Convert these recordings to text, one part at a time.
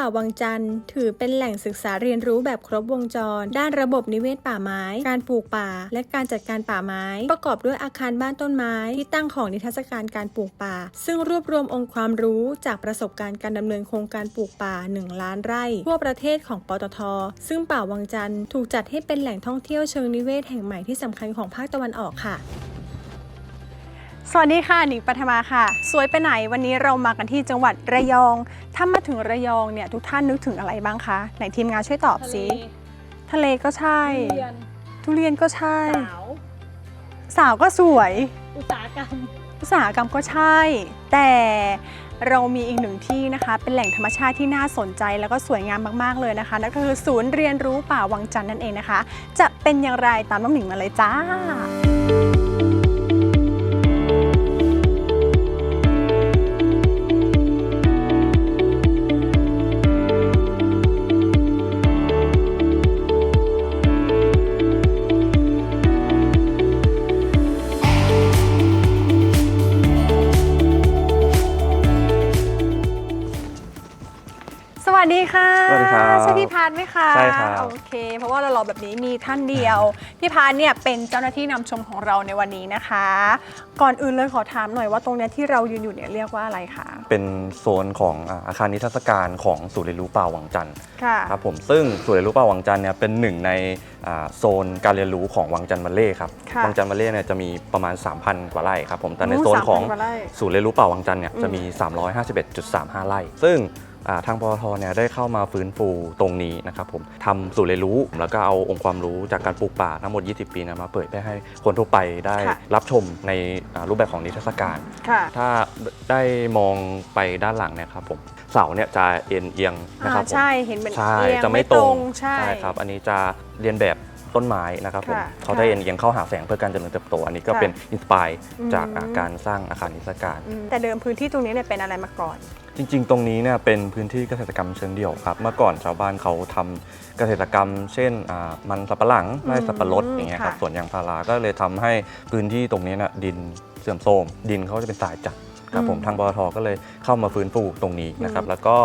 ป่าวังจันทร์ ถือเป็นแหล่งศึกษาเรียนรู้แบบครบวงจร ด้านระบบนิเวศป่าไม้ การปลูกป่า และการจัดการป่าไม้ ประกอบด้วยอาคารบ้านต้นไม้ ที่ตั้งของนิทรรศการการปลูกป่า ซึ่งรวบรวมองค์ความรู้จากประสบการณ์การดำเนินโครงการปลูกป่า 1 ล้านไร่ ทั่วประเทศของปตท ซึ่งป่าวังจันทร์ถูกจัดให้เป็นแหล่งท่องเที่ยวเชิงนิเวศแห่งใหม่ที่สำคัญของภาคตะวันออกค่ะ สวัสดีค่ะ หนิงปัทมาค่ะ สวยไปไหนวันนี้เรามากันที่จังหวัดระยอง ถ้ามาถึงระยองเนี่ยทุกท่านนึกถึงอะไรบ้างคะไหนทีมงานช่วยตอบสิ ทะเลก็ใช่ทุเรียนก็ใช่ สาว สาวก็สวย อุตสาหกรรม อุตสาหกรรมก็ใช่ แต่เรามีอีกหนึ่งที่นะคะ เป็นแหล่งธรรมชาติที่น่าสนใจแล้วก็สวยงามมากๆเลยนะคะนั่นก็คือศูนย์เรียนรู้ป่าวังจันทร์นั่นเองนะคะ จะเป็นอย่างไรตามน้องหนิงมาเลยจ้า วัสดีค่ะสวัสดีครับใช่พี่พานไหมคะใช่ครับโอเค เพราะว่าเรารอแบบนี้มีท่านเดียว พี่พานเนี่ยเป็นเจ้าหน้าที่นำชมของเราในวันนี้นะคะ ก่อนอื่นเลยขอถามหน่อยว่าตรงเนี้ยที่เรายืนอยู่เนี่ยเรียกว่าอะไรคะเป็นโซนของอ่าอาคารนิทรรศการของศูนย์เรียนรู้ป่าวังจันทร์ค่ะครับผมซึ่งศูนย์เรียนรู้ป่าวังจันทร์เนี่ยเป็นหนึ่งในอ่าโซนการเรียนรู้ของวังจันทร์บัลเล่ครับค่ะวังจันทร์บัลเล่เนี่ยจะมีประมาณ 3,000 กว่าไร่ครับผมแต่ในโอ้โซนของ3,000กว่าไร่ศูนย์เรียนรู้ป่าวังจันทร์เนี่ยอืมจะมี 351.35 ไร่ซึ่งอ่า ทางปตทเนี่ยได้เข้ามาฟื้นฟูตรงนี้นะครับผมทำศูนย์เรียนรู้แล้วก็เอาองค์ความรู้จากการปลูกป่าทั้งหมด 20 ปีเนยมาเผยแพร่ให้คนทั่วไปได้ค่ะรับชมในอ่ารูปแบบของนิทรรศการค่ะถ้าได้มองไปด้านหลังเนี่ยครับผมเสาเนี่ยจะเอ็นเอียงนะครับอ่าผมใช่เห็นเป็นใช่เอียงจะไม่ตรงใช่ครับ อันนี้จะเรียนแบบต้นไม้นะครับผมค่ะเขาได้เอ็นเอียงเข้าหาแสงเพื่อการเจริญเติบโต อันนี้ก็ค่ะเป็นอินสปายอืมจากอ่าการสร้างอาคารนิทรรศการอืมแต่เดิมพื้นที่ตรงนี้เนี่ยเป็นอะไรมาก่อน จริงๆ ตรงนี้เนี่ยเป็นพื้นที่เกษตรกรรมเชิงเดี่ยวครับ เมื่อก่อนชาวบ้านเขาทำเกษตรกรรม เช่นอ่ามันสับปะหลังไร่สับปะรดอืมอย่างเงี้ยครับค่ะ สวนยางพาราก็เลยทำให้พื้นที่ตรงนี้น่ะดินเสื่อมโทรมดินเขาจะเป็นทรายจัดครับผมอืมทางบทก็เลยเข้ามาฟื้นฟูตรงนี้นะครับอืมแล้วก็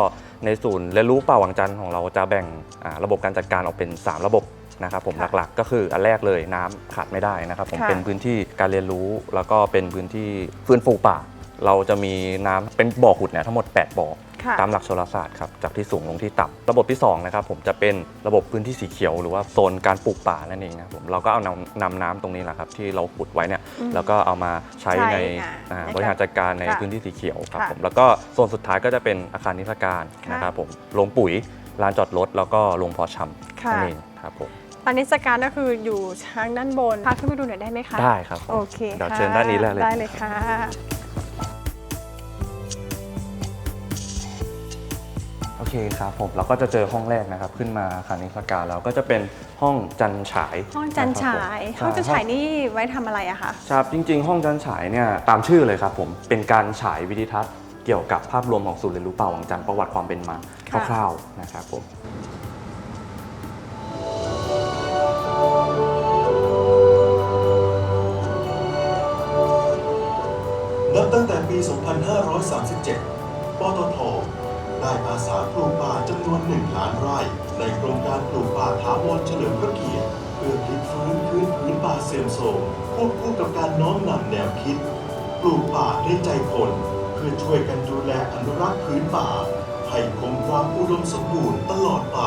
ในศูนย์เรียนรู้ป่าวังจันทร์ของเราจะแบ่งอ่าระบบการจัดการออกเป็น 3 ระบบนะครับผมค่ะหลักๆ ก็คืออันแรกเลยน้ำขาดไม่ได้นะครับผมค่ะ เป็นพื้นที่การเรียนรู้แล้วก็เป็นพื้นที่ฟื้นฟูป่า เราจะมีน้ำเป็นบ่อขุดเนี่ยทั้งหมด 8 บ่อ ค่ะ ตามหลักโหราศาสตร์ครับจากที่สูงลงที่ต่ำระบบที่2นะครับผมจะเป็นระบบพื้นที่สีเขียวหรือว่าโซนการปลูกป่านั่นเองนะครับผมเราก็เอานำนำน้ำตรงนี้แหละครับที่เราขุดไว้เนี่ยอืม แล้วก็เอามาใช้ใช้ในอ่าอ่าในการบริหารจัดการในค่ะพื้นที่สีเขียวครับค่ะผมแล้วก็โซนสุดท้ายก็จะเป็นอาคารนิทรรศการค่ะ นะครับผมโรงปุ๋ยลานจอดรถแล้วก็โรงเพาะชำค่ะนั่นเองครับผมปานิสการก็คืออยู่ทางด้านบนพาขึ้นไปดูหน่อยได้ไหมคะ ได้ครับผมโอเคเดี๋ยวค่ะเชิญด้านนี้เลย ได้เลยค่ะ คครับผมเราก็จะเจอห้องแรกนะครับ ขึ้นมาอาคารนิทรรศการแล้วก็จะเป็นห้องจันฉายห้องจันฉายะครับผมห้องจันฉายนี่ไว้ทำอะไรอะคะครับจริง ๆ ห้องจันฉายเนี่ยตามชื่อเลยครับผมเป็นการฉายวิดิทัศน์เกี่ยวกับภาพรวมของศูนย์เรียนรู้ป่าวังจันทร์ประวัติความเป็นมาค่ะคร่าวๆนะครับผม นับตั้งแต่ปี 2537 ปตท ได้อาสาปลูกป่าจำนวน1ล้านไร่ ในโครงการปลูกป่าถาวรเฉลิมพระเกียรติเพื่อพลิกฟื้นพื้นผืนป่าเสื่อมโทรมควบคู่กับการน้อมนำแนวคิด ปลูกป่าด้วยใจคน เพื่อช่วยกันดูแลอนุรักษ์พื้นป่า ให้คงความอุดมสมบูรณ์ตลอดไป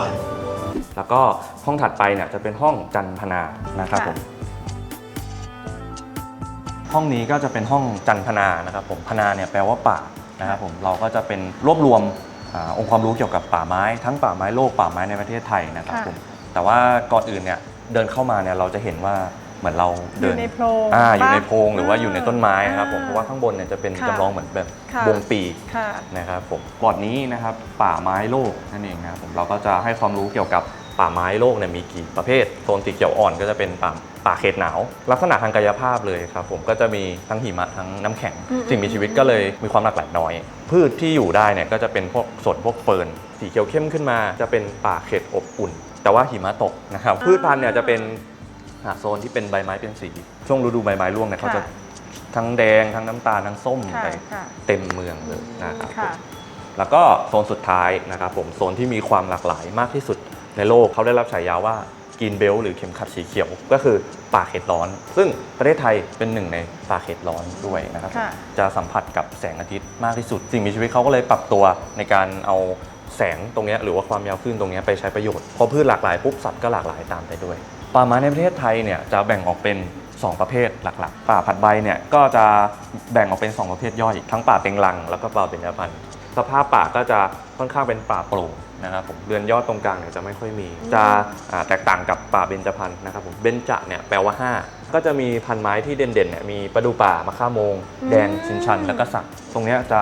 แล้วก็ห้องถัดไปเนี่ยจะเป็นห้องจันพนานะครับค่ะผมห้องนี้ก็จะเป็นห้องจันพนานะครับผมพนาเนี่ยแปลว่าป่านะครับผมเราก็จะเป็นรวบรวม อาองค์ความรู้เกี่ยวกับป่าไม้ทั้งป่าไม้โลกป่าไม้ในประเทศไทยนะครับค่ะ ผมแต่ว่าก่อนอื่นเนี่ยเดินเข้ามาเนี่ยเราจะเห็นว่าเหมือนเราอเดิยู่นในโพรง อ่าอยู่ในปะโพรงหรือว่าอยู่ในต้นไม้นะครับผมอ่เพราะว่าข้างบนเนี่ยจะเป็นค่ะจำลองเหมือนแบบค่ะ วงปีก ค่ะ นะครับผมบอร์ดนี้นะครับป่าไม้โลกนั่นเองนะครับผมเราก็จะให้ความรู้เกี่ยวกับ ป่าไม้โลกเนี่ยมีกี่ประเภท โซนสีเขียวอ่อนก็จะเป็นป่าป่าเขตหนาว ลักษณะทางกายภาพเลยครับผมก็จะมีทั้งหิมะทั้งน้ำแข็งอืมสิ่งมีชีวิตก็เลยมีความหลากหลายน้อย พืชที่อยู่ได้เนี่ยก็จะเป็นพวกสนพวกเฟิร์นสีเขียวเข้มขึ้นมา จะเป็นป่าเขตอบอุ่น แต่ว่าหิมะตกนะครับพืชพันธุ์เนี่ยจะเป็นอ่าโซนที่เป็นใบไม้เป็นสี ช่วงฤดูใบไม้ร่วงเนี่ยเขาจะทั้งแดงทั้งน้ำตาลทั้งส้มค่ะไปค่ะเต็มเมืองเลยนะครับผมค่ะแล้วก็โซนสุดท้ายนะครับผมโซนที่มีความหลากหลายมากที่สุด ในโลกเขาได้รับฉายาว่ากินเบลหรือเข็มขัดสีเขียว ก็คือป่าเขตร้อน ซึ่งประเทศไทยเป็นหนึ่งในป่าเขตร้อนด้วยนะครับ ค่ะ จะสัมผัสกับแสงอาทิตย์มากที่สุด สิ่งมีชีวิตเขาก็เลยปรับตัวในการเอาแสงตรงเนี้ยหรือว่าความยาวคลื่นตรงเนี้ยไปใช้ประโยชน์ พอพืชหลากหลายปุ๊บสัตว์ก็หลากหลายตามไปด้วย ป่าไม้ในประเทศไทยเนี่ยจะแบ่งออกเป็น 2 ประเภทหลักๆ ป่าผัดใบเนี่ยก็จะแบ่งออกเป็น 2 ประเภทย่อย ทั้งป่าเต็งรังแล้วก็ป่าเบญจพรรณสภาพป่าก็จะค่อนข้างเป็นป่าโปร่ง นะครับผมเรือนยอดตรงกลางเนี่ยจะไม่ค่อยมี จะอ่าแตกต่างกับป่าเบญจพรรณนะครับผมเบญจเนี่ยแปลว่า 5 ก็จะมีพันไม้ที่เด่นๆเนี่ยมีประดูป่ามะข่าโมง แดงชินชัน แล้วก็สัก ตรงเนี้ยจะ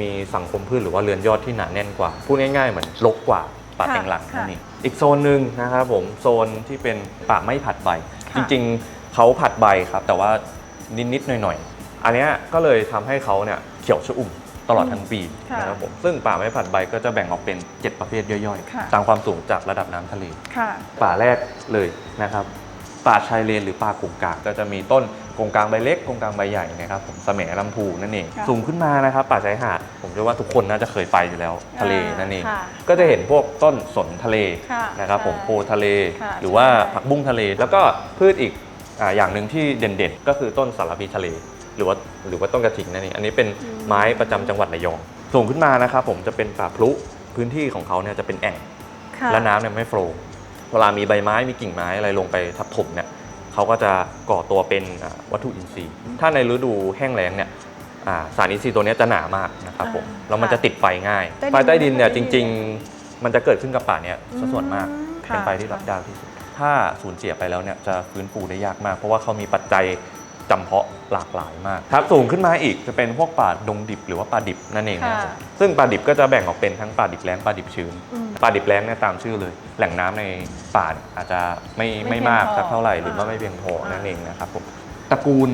มีสังคมพืชหรือว่าเรือนยอดที่หนาแน่นกว่าพูดง่ายๆเหมือนรกกว่าป่าค่ะเต็งหลังนั่นค่ะเองอีกโซนหนึ่งนะครับผมโซนที่เป็นป่าไม่ผัดใบค่ะจริงๆเขาผัดใบครับแต่ว่านิดๆหน่อยๆอันเนี้ยก็เลยทำให้เขาเนี่ยเขียวชอุ่ม ตลอดทั้งปีค่ะนะครับผมซึ่งป่าไม่ผัดใบก็จะแบ่งออกเป็น 7 ประเภทย่อยค่ะ ๆ ตามความสูงจากระดับน้ำทะเล ค่ะ ป่าแรกเลยนะครับ ป่าชายเลนหรือป่ากงกลางก็จะมีต้นกงกลางใบเล็กกงกลางใบใหญ่นะครับผมแสมลำพูนั่นเอง ค่ะสูงขึ้นมานะครับ ป่าชายหาดผมเชื่อว่าทุกคนน่าจะเคยไปอยู่แล้วทะเลนั่นเอง ค่ะก็จะเห็นพวกต้นสนทะเลค่ะนะครับ ผมใช่โพทะเล ค่ะหรือว่าใช่ ผักบุ้งทะเล แล้วก็พืชอีกอาอย่างหนึ่งที่เด่นๆ ก็คือต้นสารพีทะเล หรือว่าหรือว่าต้นกระถิ่งนั่นเองอันนี้เป็นไม้ประจำจังหวัดระยองสูงขึ้นมานะครับผมจะเป็นป่าพลุพื้นที่ของเขาเนี่ยจะเป็นแอ่งค่ะและน้ำเนี่ยไม่โฟลว์เวลามีใบไม้มีกิ่งไม้อะไรลงไปทับถมเนี่ยเขาก็จะก่อตัวเป็นอ่าวัตถุอินทรีย์ ถ้าในฤดูแห้งแล้งเนี่ยอ่าสารอินทรีย์ตัวเนี้ยจะหนามากนะครับผมอ่าแล้วมันจะติดไฟง่ายใต้ดินไฟใต้ดินเนี่ยใต้จดินริง ๆ มันจะเกิดขึ้นกับป่าเนี้ยซะส่วนมากอืมเป็นค่ะไฟที่รับยากที่สุดถ้าสูญเสียไปแล้วเนี่ยจะฟื้นฟูได้ยากมาก เพราะว่าเขามีปัจจัย จำเพาะหลากหลายมากครับสูงขึ้นมาอีกจะเป็นพวกป่าดงดิบหรือว่าป่าดิบนั่นเองนะครับผมซึ่งป่าดิบก็จะแบ่งออกเป็นทั้งป่าดิบแล้งป่าดิบชื้นอืมป่าดิบแล้งเนี่ยตามชื่อเลย แหล่งน้ำในป่าอาจจะไม่ไม่ไม่เพียงมากพอสักเท่าไหร่หรือว่าอ่าไม่เพียงพออ่านั่นั่นเองนะครับผมตระกูล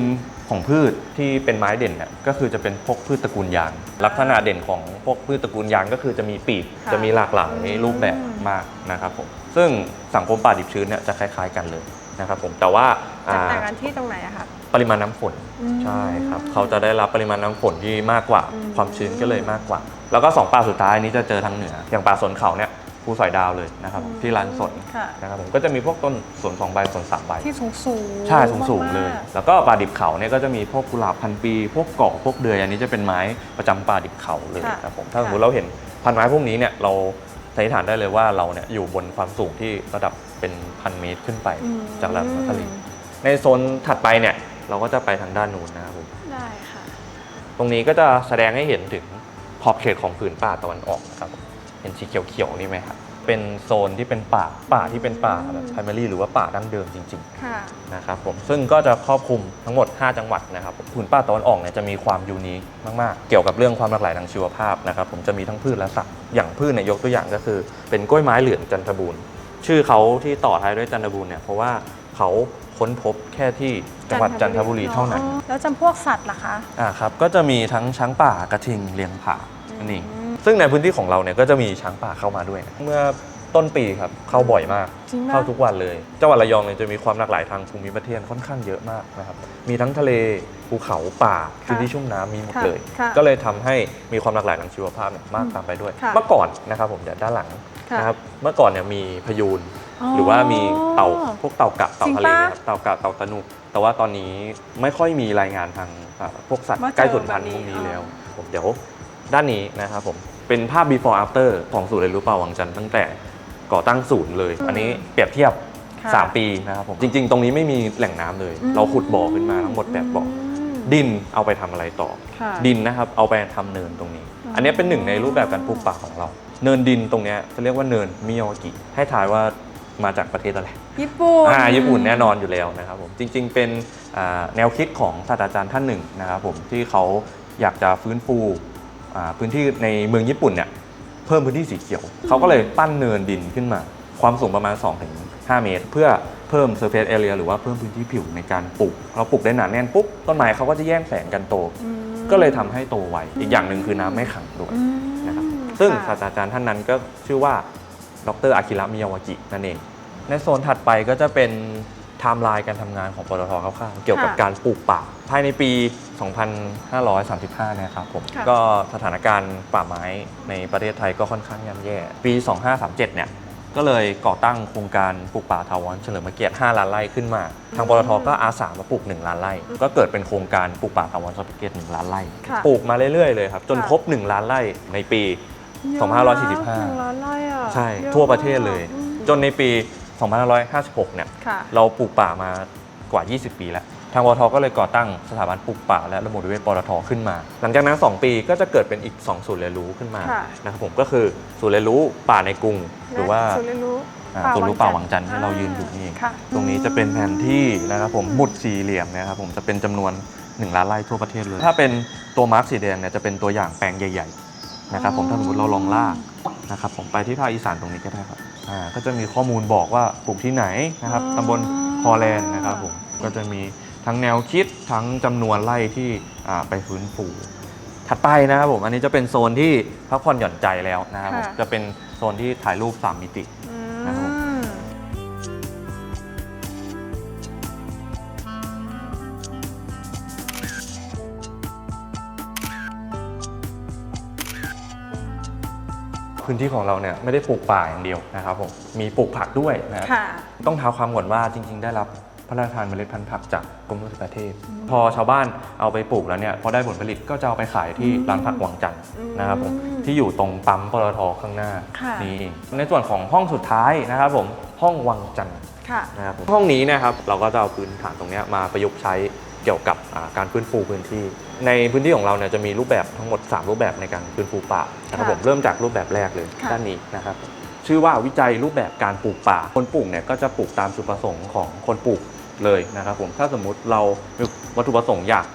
ของพืชที่เป็นไม้เด่นเนี่ยก็คือจะเป็นพวกพืชตระกูลยาง ลักษณะเด่นของพวกพืชตระกูลยางก็คือจะมีปีกค่ะจะมีหลากหลายรูปแบบมากนะครับผมซึ่งสังคมป่าดิบชื้นเนี่ยจะคล้าย ๆ กันเลย นะครับผมแต่ว่าจะอ่าต่างกันที่ตรงไหนอะคะ ปริมาณน้ำฝนอืมใช่ครับเขาจะได้รับปริมาณน้ำฝนที่มากกว่า อืม ความชื้นก็เลยมากกว่า แล้วก็สองป่าสุดท้ายนี้จะเจอทางเหนือ อย่างป่าสนเขาเนี่ยภูสอยดาวเลยนะครับผมที่ลานสนค่ะ นะครับผมก็จะมีพวกต้นสนสองใบสนสามใบ ที่สูงสูงใช่สูงสูงๆเลยมากแล้วก็ป่าดิบเขาเนี่ยก็จะมีพวกกุหลาบพันปี พวกเกาะพวกเดือยอันนี้จะเป็นไม้ประจำป่าดิบเขาเลยค่ะครับผมถ้าสมมค่ะติเราเห็นพันไม้พวกนี้เนี่ยเราสันนิษฐานได้เลยว่าเราเนี่ยอยู่บนความสูงที่ระดับ เป็นพันเมตรขึ้นไปอืม จากระดับน้ำทะเลในโซนถัดไปเนี่ยเราก็จะไปทางด้านนู้นนะครับผมได้ค่ะ ตรงนี้ก็จะแสดงให้เห็นถึงขอบเขตของผืนป่าตะวันออกนะครับผมเห็นสีเขียวๆนี่ไหมครับเป็นโซนที่เป็นป่าป่าที่เป็นป่าแบบ primary หรือว่าป่าดั้งเดิมจริงค่ะๆนะครับผมซึ่งก็จะครอบคลุมทั้งหมด 5 จังหวัดนะครับผมผืนป่าตะวันออกเนี่ยจะมีความยูนิคมากๆ เกี่ยวกับเรื่องความหลากหลายทางชีวภาพนะครับผมจะมีทั้งพืชและสัตว์อย่างพืชเนี่ยยกตัวอย่างก็คือ เป็นกล้วยไม้เหลืองจันทบูรณ์ ชื่อเขาที่ต่อท้ายด้วยจันทบูรณ์เนี่ยเพราะว่าเขาค้นพบแค่ที่จังหวัดจันทบุรีเท่านั้นอ๋อแล้วจำพวกสัตว์ล่ะคะอ่าครับก็จะมีทั้งช้างป่ากระทิงเลียงผานั่นเองอืมซึ่งในพื้นที่ของเราเนี่ยก็จะมีช้างป่าเข้ามาด้วยนะเมื่อต้นปีครับเข้าบ่อยมาก จริงปะ เข้าทุกวันเลยจังหวัดระยองเนี่ยจะมีความหลากหลายทางภูมิประเทศค่อนข้างเยอะมากนะครับมีทั้งทะเลภูเขาป่าพื้นที่ชุ่มน้ำมีหมดค่ะเลย ค่ะก็เลยทำให้มีความหลากหลายทางชีวภาพเนี่ยมากตามไปด้วย ค่ะ เมื่อก่อนนะครับผมเดี๋ยวด้านหลังค่ะ นะครับเมื่อก่อนเนี่ยมีพยูนอ๋อหรือว่ามีเต่าพวกเต่ากระเต่าทะเลจริงปะครับเต่ากระเต่าตะนุแต่ว่าตอนนี้ไม่ค่อยมีรายงานทางอ่าพวกสัตว์ว่าเจอใกล้สูญพันธุ์แบบนี้พวกนี้อ๋อแล้วผมเดี๋ยวด้านนี้นะครับผมเป็นภาพ before after ของศูนย์เรียนรู้ป่าวังจันทร์ตั้งแต่ก่อตั้งศูนย์เลย อันนี้เปรียบเทียบค่ะ3ปีนะครับผมจริง ๆ ตรงนี้ไม่มีแหล่งน้ำเลยอืมเราขุดบ่อขึ้นมาทั้งหมดแปดบ่ออมดินเอาไปทำอะไรต่อค่ะดินนะครับเอาไปทำเนินตรงนี้อ๋ออัอันนี้เป็นหนึ่งในรูปแบบการปลูกป่าของเรา เนินดินตรงเนี้ยจะเรียกว่าเนินมิยาวากิ ให้ทายว่ามาจากประเทศอะไร ญี่ปุ่น อ่า ญี่ปุ่นแน่นอนอยู่แล้วนะครับผม จริง ๆ เป็นอ่าแนวคิดของศาสตราจารย์ท่านหนึ่งนะครับผมที่เขาอยากจะฟื้นฟูอ่าพื้นที่ในเมืองญี่ปุ่นเนี่ยเพิ่มพื้นที่สีเขียว เขาก็เลยปั้นเนินดินขึ้นมา ความสูงประมาณ 2-5 เมตร เพื่อเพิ่ม surface area หรือว่าเพิ่มพื้นที่ผิวในการปลูกเราปลูกได้หนาแน่นปุ๊บต้นไม้เขาก็จะแย่งแสงกันโตอืมก็เลยทำให้โตไวอีกอย่างหนึ่งคือน้ำไม่ขังด้วยอืมนะครับ ซึ่งค่ะศาสตราจารย์ท่านนั้นก็ชื่อว่าดรอากิระมิยาวากินั่นเอง ในโซนถัดไปก็จะเป็นไทม์ไลน์การทำงานของปตทคร่าวๆเกี่ยวกับค่ะการปลูกป่า ภายในปี 2535 นะครับผม ค่ะ ก็สถานการณ์ป่าไม้ในประเทศไทยก็ค่อนข้างย่ำแย่ ปี 2537 เนี่ย ก็เลยก่อตั้งโครงการปลูกป่าทาวรเฉลิมพระเกียรติ 5 ล้านไร่ขึ้นมา ทางปตทก็อาสามาปลูก 1 ล้านไร่ ก็เกิดเป็นโครงการปลูกป่าทาวรเฉลิมพระเกียรติ 1 ล้านไร่ ค่ะ ปลูกมาเรื่อยๆเลยครับ จนค่ะ ครบ 1 ล้านไร่ในปี เยอะนะ2545หนึ่งล้านไร่อะใช่ยอทั่วประเทศเลย อืม จนในปี 2556 เนี่ย ค่ะ เราปลูกป่ามากว่า 20 ปีแล้ว ทางปตทก็เลยก่อตั้งสถาบันปลูกป่า และระบบนิเวศปตทขึ้นมา หลังจากนั้น 2 ปีก็จะเกิดเป็นอีก 2 ศูนย์เรียนรู้ขึ้นมาค่ะ นะครับผมก็คือศูนย์เรียนรู้ป่าในกรุง หรือว่าศูนย์เรียนรู้อ่าศูนย์รู้ป่าวังจันทร์ที่เรายืนอยู่นี่เอง ค่ะ ตรงนี้จะเป็นแผนที่นะครับผมหมุดสี่เหลี่ยมนะครับผมจะเป็นจำนวน 1 ล้านไร่ทั่วประเทศเลย ถ้าเป็นตัวมาร์กสีแดงเนี่ยจะเป็นตัวอย่างแปลงใหญ่ ๆ นะครับผมถ้าสมมติเราลองลากนะครับผมไปที่ภาคอีสานตรงนี้ก็ได้ครับอ่าก็จะมีข้อมูลบอกว่าปลูกที่ไหนนะครับอ๋อตำบลพอแลนด์นะครับผมก็จะมีทั้งแนวคิดทั้งจำนวนไร่ที่อ่าไปฟื้นฟูถัดไปนะครับผมอันนี้จะเป็นโซนที่พักผ่อนหย่อนใจแล้วนะครับผมค่ะ จะเป็นโซนที่ถ่ายรูป 3 มิติ อืนะครับผมม พื้นที่ของเราเนี่ยไม่ได้ปลูกป่าอย่างเดียวนะครับผมมีปลูกผักด้วยนะครับค่ะต้องเท้าความก่อนว่าจริง ๆ ได้รับพระราชทานเมล็ดพันธุ์ผักจากกรมวิทยาประเทศ พอชาวบ้านเอาไปปลูกแล้วเนี่ยพอได้ผลผลิตก็จะเอาไปขายที่ร้านผักวังจันทร์นะครับผมอืมที่อยู่ตรงปั๊มปตทข้างหน้าค่ะนี่เองในส่วนของห้องสุดท้ายนะครับผมห้องวังจันทร์ค่ะนะครับผมห้องนี้นะครับเราก็จะเอาพื้นฐานตรงเนี้ยมาประยุกต์ใช้เกี่ยวกับอ่าการฟื้นฟูพื้นที่ ในพื้นที่ของเราเนี่ยจะมีรูปแบบทั้งหมด 3 รูปแบบในการฟื้นฟูป่านะครับค่ะผมเริ่มจากรูปแบบแรกเลยค่ะ ด้านนี้นะครับชื่อว่าวิจัยรูปแบบการปลูกป่า คนปลูกเนี่ยก็จะปลูกตามจุดประสงค์ของคนปลูกเลยนะครับผมถ้าสมมุติเรามีวัตถุประสงค์อยาก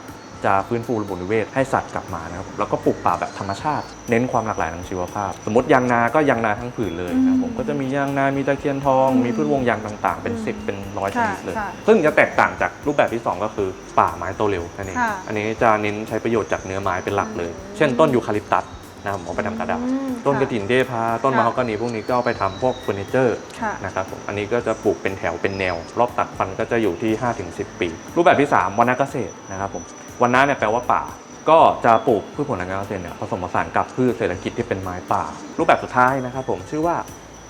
จะฟื้นฟูระบบนิเวศให้สัตว์กลับมานะครับแล้วก็ปลูกป่าแบบธรรมชาติ เน้นความหลากหลายทางชีวภาพ สมมติยางนาก็ยางนาทั้งผืนเลยนะครับผมก็จะมียางนา มีตะเคียนทอง มีพืชวงยางต่างๆ เป็นสิบเป็นร้อยชนิดเลยค่ะซึ่งจะแตกต่างจากรูปแบบที่ 2 ก็คือป่าไม้โตเร็วนั่นเองค่ะอันนี้จะเน้นใช้ประโยชน์จากเนื้อไม้เป็นหลักเลย เช่นต้นยูคาลิปตัสนะครับผมเอาไปทำกระดาษอืมต้นกระค่ถินเทพาต้นค่ะมะฮอกกานีพวกนี้ก็เอาไปทำพวกเฟอร์นิเจอร์ค่ะนะครับผมอันนี้ก็จะปลูกเป็นแถวเป็นแนว รอบตัดฟันก็จะอยู่ที่ 5-10 ปี รูปแบบที่ 3วรรณเกษตรนะครับผม วรรณะเนี่ยแปลว่าป่า ก็จะปลูกพืชผลทางการเกษตรเนี่ยผสมผสานกับพืชเศรษฐกิจที่เป็นไม้ป่า รูปแบบสุดท้ายนะครับผมชื่อว่า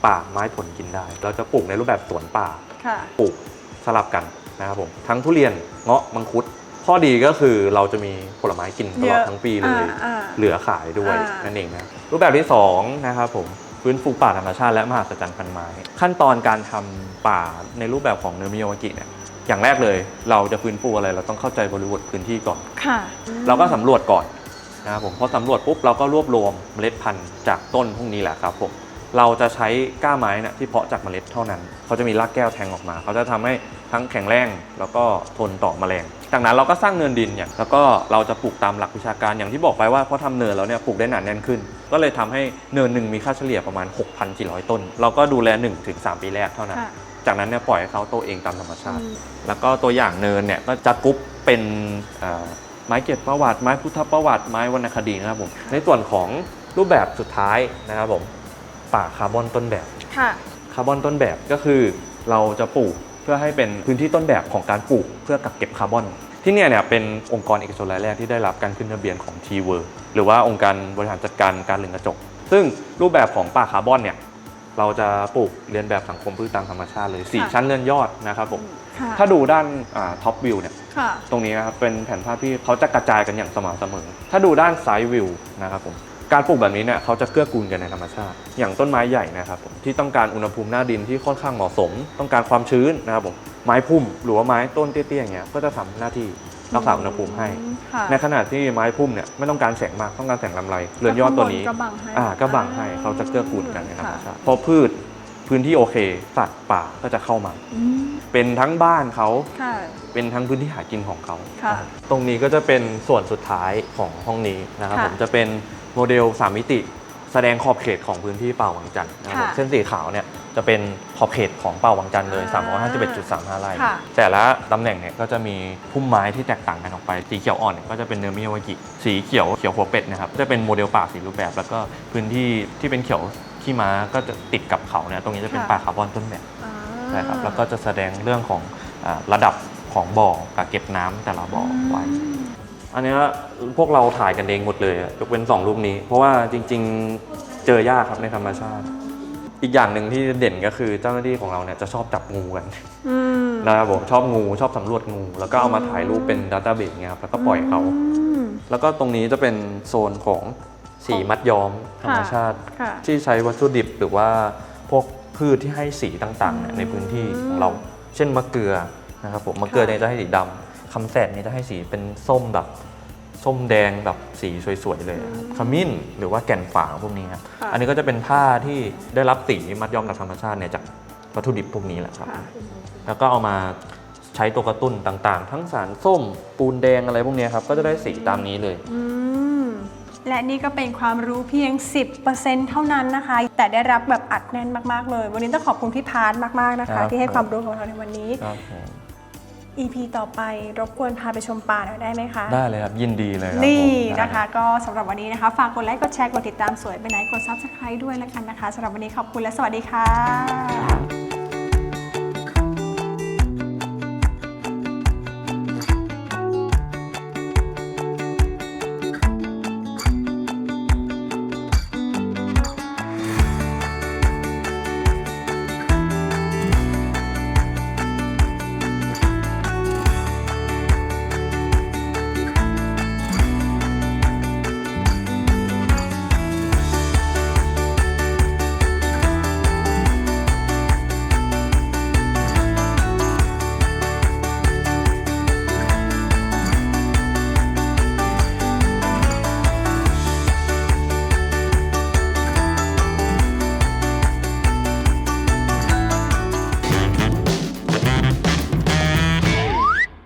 ป่าไม้ผลกินได้ เราจะปลูกในรูปแบบสวนป่าค่ะปลูกสลับกันนะครับผมทั้งทุเรียนเงาะมังคุดข้อดีก็คือเราจะมีผลไม้กินตลอดเยอะทั้งปีเลยอ่าอ่าเหลือขายด้วยอ่านั่นั่นเองนะรูปแบบที่2นะครับผมฟื้นฟูป่าธรรมชาติและมหัศจรรย์พันไม้ ขั้นตอนการทำป่าในรูปแบบของเนอร์มิโยวากิเนี่ย อย่างแรกเลย เราจะฟื้นฟูอะไรเราต้องเข้าใจบริบทพื้นที่ก่อน ค่ะเราก็สำรวจก่อนนะครับผมพอสำรวจปุ๊บเราก็รวบรวมเมล็ดพันธุ์จากต้นพวกนี้แหละครับผมเราจะใช้ก้าไม้เนี่ยที่เพาะจากเมล็ดเท่านั้นเขาจะมีรากแก้วแทงออกมา เขาจะทำให้ทั้งแข็งแรงแล้วก็ทนต่อแมลงจากนั้นเราก็สร้างเนินดินเนี่ยแล้วก็เราจะปลูกตามหลักวิชาการอย่างที่บอกไปว่าพอทำเนินแล้วเนี่ยปลูกได้หนาแน่นขึ้น ก็เลยทำให้เนินหนึ่งมีค่าเฉลี่ยประมาณ 6,400 ต้น เราก็ดูแล 1-3 ปีแรกเท่านั้นค่ะ จากนั้นเนี่ยปล่อยให้เขาโตเองตามธรรมชาติอืมแล้วก็ตัวอย่างเนินเนี่ยก็จะกรุ๊ปเป็นเอ่อไม้เก็บประวัติไม้พุทธประวัติไม้วรรณคดีนะครับผมในส่วนของรูปแบบสุดท้ายนะครับผมป่าคาร์บอนต้นแบบค่ะคาร์บอนต้นแบบก็คือเราจะปลูกเพื่อให้เป็นพื้นที่ต้นแบบของการปลูกเพื่อกักเก็บคาร์บอนที่เนี่ยเนี่ยเป็นองค์กรเอกชนรายแรกที่ได้รับการขึ้นทะเบียนของ t w o r หรือว่าองค์การบริหารจัดการการเรือนกระจก ซึ่งรูปแบบของป่าคาร์บอนเนี่ย เราจะปลูกเรียนแบบสังคมพืชตามธรรมชาติเลย 4 ค่ะ ชั้นเรือนยอดนะครับผม ค่ะถ้าดูด้านท็อปวิวเนี่ย ค่ะตรงนี้นะครับเป็นแผนภาพที่เขาจะกระจายกันอย่างสม่ำเสมอ ถ้าดูด้านซ้ายวิวนะครับผมการปลูกแบบนี้เนี่ยเขาจะเกื้อกูลกันในธรรมชาติ อย่างต้นไม้ใหญ่นะครับผมที่ต้องการอุณหภูมิหน้าดินที่ค่อนข้างเหมาะสม ต้องการความชื้นนะครับผมไม้พุ่มหรือว่าไม้ต้นเตี้ยๆอย่างเงี้ยก็จะทำหน้าที่ รักษาอุณหภูมิให้ ค่ะในขณะที่ไม้พุ่มเนี่ยไม่ต้องการแสงมากต้องการแสงลำไรเรือนยอดตัวนี้ก็บังให้อ่าก็บังให้เขาจะเกื้อกูลกันในธรรมค่ะชาติเพราะพืชพื้นที่โอเคสัตว์ป่าก็จะเข้ามา อืมเป็นทั้งบ้านเขาค่ะ เป็นทั้งพื้นที่หากินของเขาค่ะตรงนี้ก็จะเป็นส่วนสุดท้ายของห้องนี้นะครับค่ะผมจะเป็นโมเดล 3 มิติ แสดงขอบเขตของพื้นที่ป่าวังจันทร์นะครับผมค่ะ เส้นสีขาวเนี่ย จะเป็นขอบเขตของป่าวังจันทร์เลยอ่า351.35ไร่ค่ะแต่ละตำแหน่งเนี่ยก็จะมีพุ่มไม้ที่แตกต่างกันออกไป สีเขียวอ่อนเนี่ยก็จะเป็นเนอร์มิโยวากิ สีเขียวเขียวหัวเป็ดนะครับก็จะเป็นโมเดลป่าสีรูปแบบ แล้วก็พื้นที่ที่เป็นเขียวขี้ม้าก็จะติดกับเขาเนี่ยตรงนี้จะเป็นค่ะ ป่าคาร์บอนต้นแบบอ่าใช่ครับแล้วก็จะแสดงเรื่องของอ่าระดับของบ่อกักเก็บน้ำแต่ละบ่อไว้อันเนี้ยพวกเราถ่ายกันเองหมดเลยอะยกเว้นสองรูปนี้ เพราะว่าจริงๆ เจอยากครับในธรรมชาติ อีกอย่างหนึ่งที่เด่นก็คือเจ้าหน้าที่ของเราเนี่ยจะชอบจับงูกันอืมนะครับผมชอบงูชอบสำรวจงู แล้วก็เอามาถ่ายรูปเป็นดัตต้าเบสเงี้ยครับแล้วก็ปล่อยเขาอืมแล้วก็ตรงนี้จะเป็นโซนของสีมัดย้อมธรรมชาติค่ะที่ใช้วัตถุดิบหรือว่าพวกพืชที่ให้สีต่างๆเนี่ยในพื้นที่ของเราเช่นมะเกลือนะครับผมมะเกลือเนี่ยจะให้สีดำคำแสดเนี่ยจะให้สีเป็นส้มแบบ ส้มแดงแบบสีสวยๆเลยครับขมิ้นหรือว่าแก่นฝางพวกนี้ครับค่ะ อันนี้ก็จะเป็นผ้าที่ได้รับสีมัดย้อมจากธรรมชาติเนี่ยจากวัตถุดิบพวกนี้แหละครับ ค่ะ แล้วก็เอามาใช้ตัวกระตุ้นต่างๆ ทั้งสารส้มปูนแดงอะไรพวกเนี้ยครับก็จะได้สีตามนี้เลย อืม และนี่ก็เป็นความรู้เพียง 10%เท่านั้นนะคะ แต่ได้รับแบบอัดแน่นมาก ๆ เลย วันนี้ต้องขอบคุณพี่พาร์ทมาก ๆ นะครัคะ บที่ให้ความรู้ของเราในวันนี้ ครับผม EP ต่อไปรบกวนพาไปชมป่าหน่อยได้ไหมคะ ได้เลยครับยินดีเลยครับนี่ผมนะคะ ก็สำหรับวันนี้นะคะ ฝากกดไลค์กดแชร์กดติดตามสวยไปไหนกด Subscribe ด้วยแล้วกันนะคะสำหรับวันนี้ขอบคุณและสวัสดีค่ะ